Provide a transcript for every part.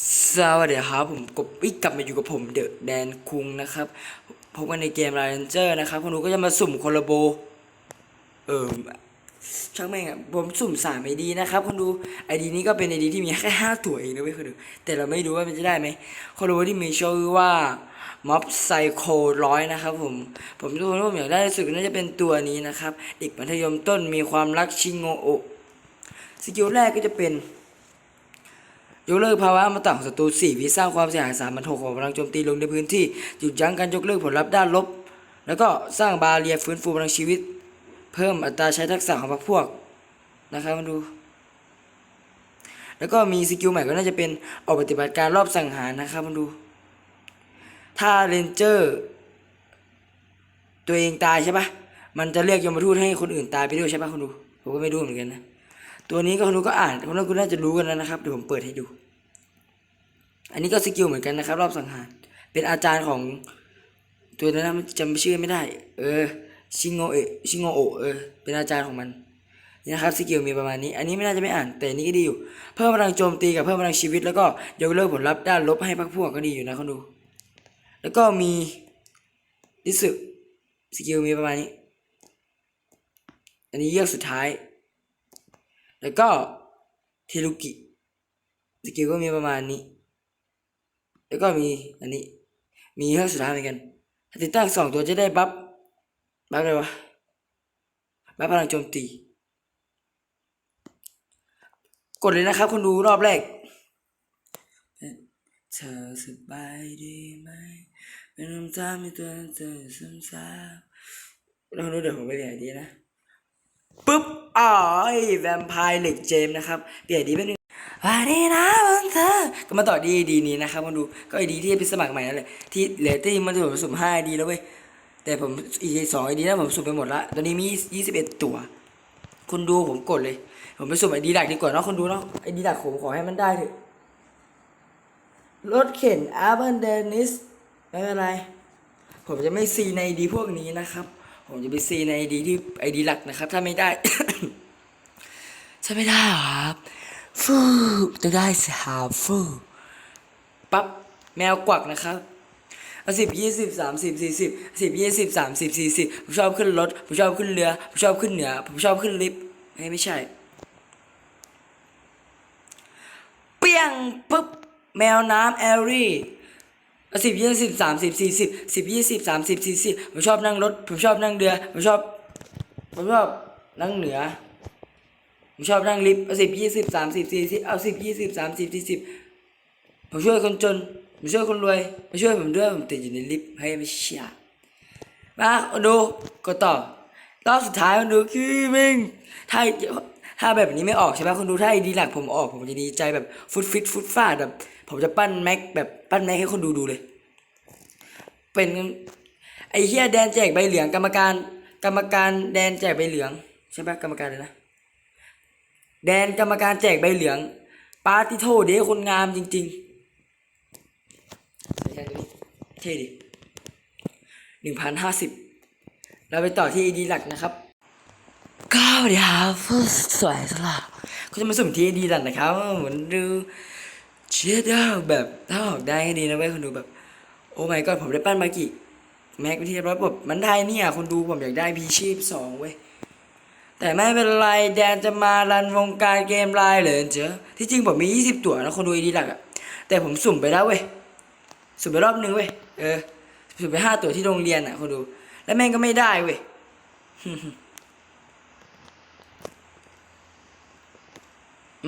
สวัสดีครับผมกบอีกกลับมาอยู่กับผมเดอะแดนคุงนะครับพบกันในเกมไรเจอร์นะครับคนดูก็จะมาสุ่มโคลาโบ เออช่างแม่งอะผมสุ่มสามไอดีนะครับคนดูไอดีนี้ก็เป็นไอดีที่มีแค่ห้าตัวเองนะเว้ยคนดูแต่เราไม่รู้ว่ามันจะได้ไหมคลาโบที่มีชื่อว่าม็อบไซโคร้อยนะครับผมผมทุกคนว่าผมอยากได้สุดน่าจะเป็นตัวนี้นะครับเด็กมัธยมต้นมีความรักชิโงโอสกิลแรกก็จะเป็น ยกเลิกภาวะอมตะของศัตรู4วิสร้างความเสียหาย3มันหกของพลังโจมตีลงในพื้นที่หยุดยั้งการยกเลิกผลลัพธ์ด้านลบ แล้วก็สร้างบาเรียฟื้นฟูพลังชีวิต เพิ่มอัตราใช้ทักษะของพรรคพวกนะครับมาดู แล้วก็มีสกิลใหม่ก็น่าจะเป็นออกปฏิบัติการรอบสังหารนะครับมาดู ถ้าเรนเจอร์ตัวเองตายใช่ปะมันจะเรียกยมทูตให้คนอื่นตายไปด้วยใช่ปะคุณดูผมก็ไม่รู้เหมือนกันนะ ตัวนี้ก็คุณดูก็อ่านคุณดูน่าจะรู้กันแล้วนะครับเดี๋ยวผมเปิดให้ดู อันนี้ก็สกิลเหมือนกันนะครับ รอบสังหาร เป็นอาจารย์ของตัวนั้นจำชื่อไม่ได้ เออชิงโงเอชิงโงโอเออเป็นอาจารย์ของมันนี่นะครับสกิลมีประมาณนี้ อันนี้ไม่น่าจะไม่อ่านแต่นนี้ก็ดีอยู่ เพิ่มพลังโจมตีกับเพิ่มพลังชีวิต แล้วก็ยกเลิกผลลัพธ์ด้านลบให้พรรคพวกก็ดีอยู่นะคุณดู แล้วก็มีดิสึสกิลมีประมาณนี้ อันนี้เยือกสุดท้าย แล้วก็เทลุกิสกิลก็มีประมาณนี้ แล้วก็มีอันนี้ มีเยือกสุดท้ายเหมือนกันถ้าติดตั้งสองตัวจะได้บัฟบัฟอะไรวะบัฟพลังโจมตี กดเลยนะครับคนดูรอบแรกเธอสบายดีไหมเป็นน้ำตาไม่ตัวเธอซ้ำๆแล้วคนดูเดี๋ยวผมไปเปลี่ยนดีนะ ปุ๊บอ๋อแวมไพร์เหล็กเจมส์นะครับ เปลี่ยนดีเป็นหนึ่งวันนี้นะมึงเธอ ก็มาต่อดีดีนี้นะครับมาดูก็ไอดีที่ไปสมัครใหม่นั่นแหละที่เหลือที่มันจะผมสุ่มห้าดีแล้วเว้ยแต่ผมอีกสองไอดีนั้นผมสุ่มไปหมดละตอนนี้มียี่สิบเอ็ดตัว คุณดูผมกดเลย ผมไปสุ่มไอดีหลักดีกว่าเนาะคุณดูเนาะไอดีหลักผมขอให้มันได้เถอะรถเข็นอาร์บันเดนิสไม่เป็นไร ผมจะไม่ซีในดีพวกนี้นะครับ ผมจะไปซีในไอดีที่ไอดีหลักนะครับ ถ้าไม่ได้ถ้าไม่ได้ครับฟูจะได้สิครับฟูปั๊บแมวกวักนะครับสิบยี่สิบสามสิบสี่สิบสิบยี่สิบสามสิบสี่สิบผมชอบขึ้นรถผมชอบขึ้นเรือผมชอบขึ้นเหนือผมชอบขึ้นลิฟต์ไม่ไม่ใช่ เปี้ยงปุ๊บแมวน้ำแอลลี่ สิบยี่สิบสามสิบสี่สิบสิบยี่สิบสามสิบสี่สิบผมชอบนั่งรถ ผมชอบนั่งเรือ ผมชอบ ผมชอบนั่งเหนือ ผมชอบนั่งลิฟต์เอาสิบยี่สิบสามสิบสี่สิบเอาสิบยี่สิบสามสิบสี่สิบผมช่วยคนจน ผมช่วยคนรวย มาช่วยผมด้วย ผมติดอยู่ในลิฟต์ให้ไม่เชี่ยมาดูกดต่อรอบสุดท้ายมันดูคือม่งถ้าถ้าแบบนี้ไม่ออกใช่ไหมคนดูถ้าไอดีหลักผมออก ผมจะดีใจแบบฟุตฟิตฟุตฟาดแบบ ผมจะปั้นแม็กแบบปั้นแม็กให้คนดูดูเลย เป็นไอเฮียแดนแจกใบเหลืองกรรมการ กรรมการแดนแจกใบเหลืองใช่ปะกรรมการเลยนะ แดนกรรมการแจกใบเหลืองปาร์ติโทเดคนงามจริงๆใช่ดิเท่ดิหนึ่งพันห้าสิบเราไปต่อที่ดีหลักนะครับก็เดี๋ยวผู้สวยสละก็จะมาสุ่มที่ดีหลักนะครับเหมือนดู เชียร์ดาวแบบถ้าออกได้ให้ดีนะเว้ยคนดูแบบ โอ้ my god ผมได้ปั้นมากี่แม็กไปที่รียบร้อยแบบมันได้เนี่ยคนดูผมอยากได้พีชีพสองเว้ยแต่ไม่เป็นไรแดนจะมารันวงการเกมไลน์เลยเจอที่จริงผมมี 20 ตัวนะคนดูดีหลักอะแต่ผมสุ่มไปแล้วเว้ยสุ่มไปรอบนึงเว้ยเออสุ่มไปห้าตัวที่โรงเรียนอะคนดู แล้วแม่งก็ไม่ได้เว้ย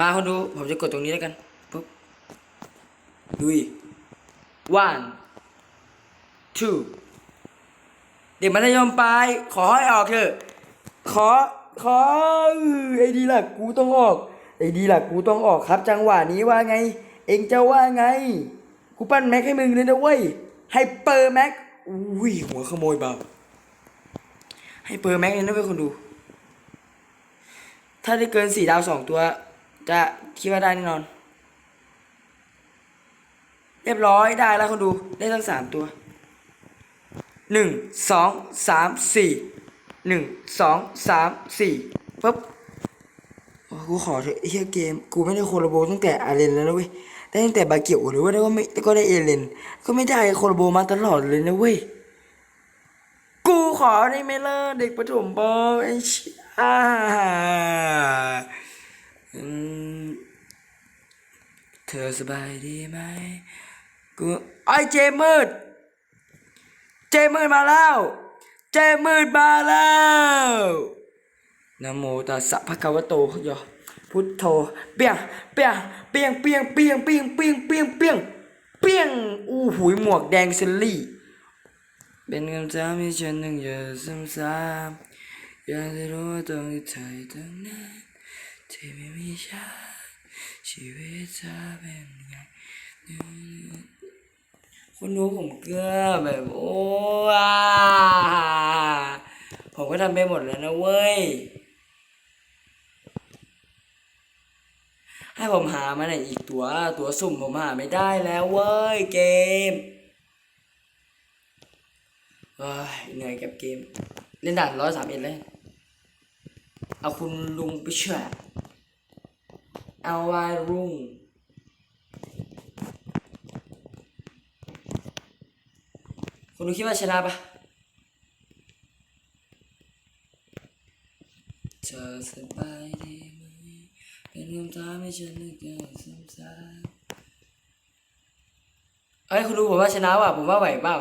มาคนดูผมจะกดตรงนี้แล้วกัน ปุ๊บดุย one two เด็กมัธยมปลายขอให้ออกเถอะ ขอ ขอไอ้ดีหลักกูต้องออก ไอ้ดีหลักกูต้องออกครับ จังหวะนี้ว่าไง เองจะว่าไง กูปั้นแม็กให้มึงเลยนะเว้ยให้เปอร์แม็กอุ้ยหัวขโมยเบาให้เปอร์แม็กเลยนะเว้ยคนดู ถ้าได้เกินสี่ดาวสองตัว จะคิดว่าได้แน่นอน เรียบร้อยได้แล้วคนดูได้ทั้งสามตัวหนึ่งสองสามสี่หนึ่งสองสามสี่ปุ๊บกูขอเถอะเหี้ยเกม กูไม่ได้โคลโบตั้งแต่อาเรนแล้วนะเว้ยได้ตั้งแต่บาเกียวหรือว่าได้ก็ไม่ก็ได้เอเลน ก็ไม่ได้โคโรโบมาตลอดเลยนะเว้ย กูขอได้ไหมล่ะเด็กประถมปอไอ้ชิอ่าอืมเธอสบายดีไหม กูไอ้เจมืด เจมืดมาแล้ว เจมืดมาแล้วนะโมตัสสะภะคะวะโตยอพุทโธเปียงเปียงเปียงเปียงเปียงเปียงเปียงเปียงเปียงเปียงอู้หูยหมวกแดงเซลลี่ เป็นคำถามที่ฉันต้องอย่าซ้ำๆอยากจะรู้ว่าตรงที่เธออยู่ตรงนั้นที่ไม่มีฉันชีวิตเธอเป็นไง คุณรู้ผมเกลือแบบโอ้อาผมก็ทำไปหมดแล้วนะเว้ย ให้ผมหามาหน่อยอีกตัวตัวสุ่มผมหาไม่ได้แล้วเว้ยเกมเอ้ยเหนื่อยกับเกม เล่นด่านร้อยสามเอ็ดเลย เอาคุณลุงไปเชื่อเอาวายรุง คุณคิดว่าชนะปะเธอสบายดีไหมเป็นคำถามให้ฉันนึกถึงซ้ำๆเอ้ยคุณลุงผมว่าชนะว่ะผมว่าไหวเปล่า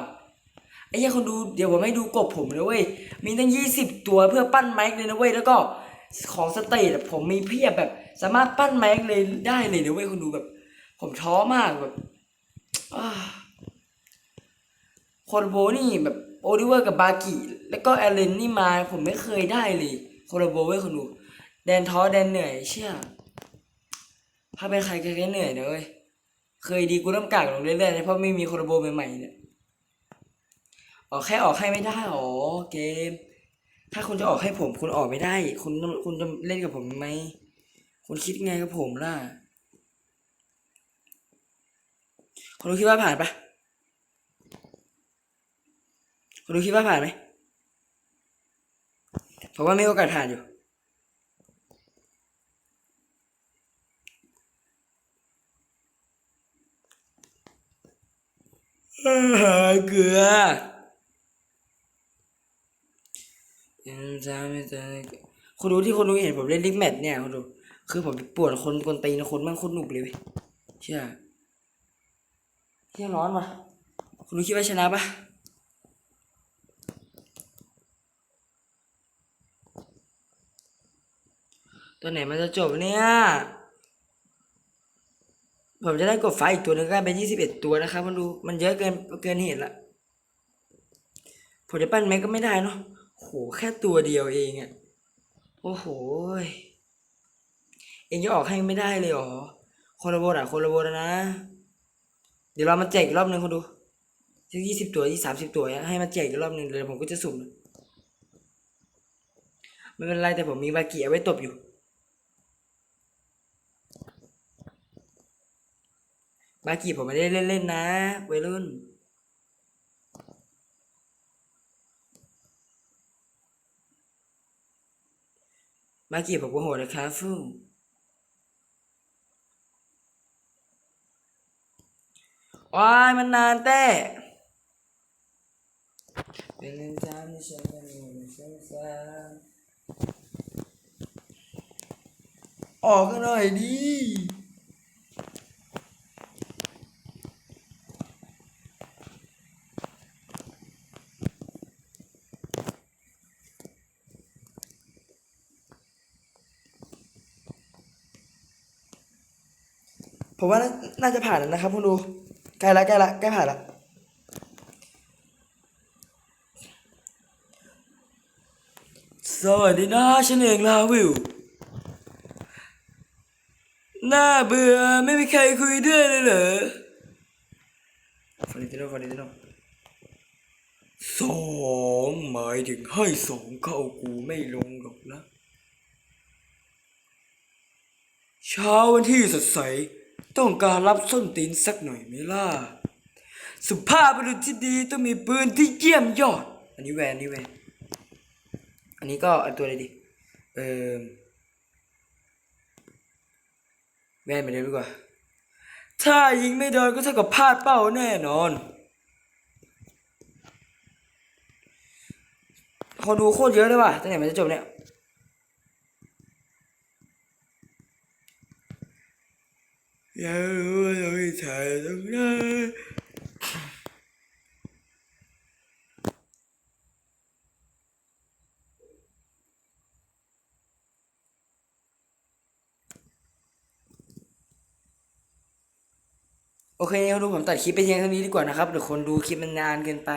ไอ้เหี้ยคนดูเดี๋ยวผมให้ดูกบผมนะเว้ย มีตั้งยี่สิบตัวเพื่อปั้นไมค์เลยนะเว้ย แล้วก็ของสเตทผมมีเพียบแบบ สามารถปั้นไมค์เลยได้เลยนะเว้ยคนดูแบบ ผมท้อมากแบบอ้า คนโบนี่แบบโอลิเวอร์กับบากิแล้วก็แอลเลนนี่มาผมไม่เคยได้เลยคนโบเว้ยคนดูแดนท้อแดนเหนื่อยเชื่อถ้าเป็นใครใครก็เหนื่อยนะเว้ยเคยดีกูเริ่มกากลงเรื่อยๆเพราะไม่มีคนโบใหม่ๆเนี่ยออกแค่ออกให้ไม่ได้หรอเกม ถ้าคุณจะออกให้ผม คุณออกไม่ได้ คุณคุณจะเล่นกับผมไหมคุณคิดไงกับผมล่ะคุณคิดว่าผ่านปะ คุณรู้คิดว่าผ่านไหมผมว่าไม่มีโอกาสผ่านอยู่อ่าเกลือยังไม่ได้คุณรู้ที่คุณรู้เห็นผมเล่นลิกแมทเนี่ยคุณดู คือผมปวดคนกวนตีนคนบ้างคนหนุกเลยเว้ยเชื่อเชื่อร้อนว่ะคุณรู้คิดว่าชนะปะ ตัวไหนมันจะจบเนี่ย ผมจะได้กดไฟอีกตัวหนึงก็เป็นยี่สิบเอ็ดตัวนะครับมันดูมันเยอะเกินเกินเหตุละผมจะปั้นแม็กก็ไม่ได้เนาะโหแค่ตัวเดียวเองอะโอ้โหเองจะออกให้ไม่ได้เลยหรอคนละโบนอะคนละโบนนะ เดี๋ยวเรามาแจกอีกรอบหนึ่งคนดูสักยี่สิบตัวยี่สามสิบตัวให้มาแจกอีกรอบหนึ่งเดี๋ยวผมก็จะสุ่มนไม่เป็นไรแต่ผมมีบาเกียไว้ตบอยู่ บากีผมไม่ได้เล่นๆนะวัยรุ่นบากีผมก็โหดนะครับฟูว้ายมันนานแต่เป็นเรื่องจำที่ฉันไม่มีซ้ำๆออกกันหน่อยดิ ผมว่าน่าน่าจะผ่านแล้วนะครับคุณดูใกล้ละใกล้ละใกล้ผ่านละสวัสดีนะฉันเองลาวิวน่าเบื่อไม่มีใครคุยด้วยเลยเหรอฟอนิติโนฟอนิติโนสองหมายถึงให้สองเข้ากูไม่ลงหรอกนะ เช้าวันที่สดใส ต้องการรับส้นตีนสักหน่อยไหมล่ะ สุภาพบุรุษที่ดีต้องมีปืนที่เยี่ยมยอด อันนี้แวนอันนี้แวนอันนี้ก็อตัวอะไรดี เออแวนไปเลยดีกว่า ถ้ายิงไม่โดนก็เท่ากับพลาดเป้าแน่นอนคนดูโคตรเยอะเลยว่ะตั้งแต่มันจะจบเนี่ย อยากรู้ว่าเราไปถ่ายตรงไหนโอเคคนดูผมตัดคลิปไปเพียงเท่านี้ดีกว่านะครับเดี๋ยวคนดูคลิปมันนานเกินไป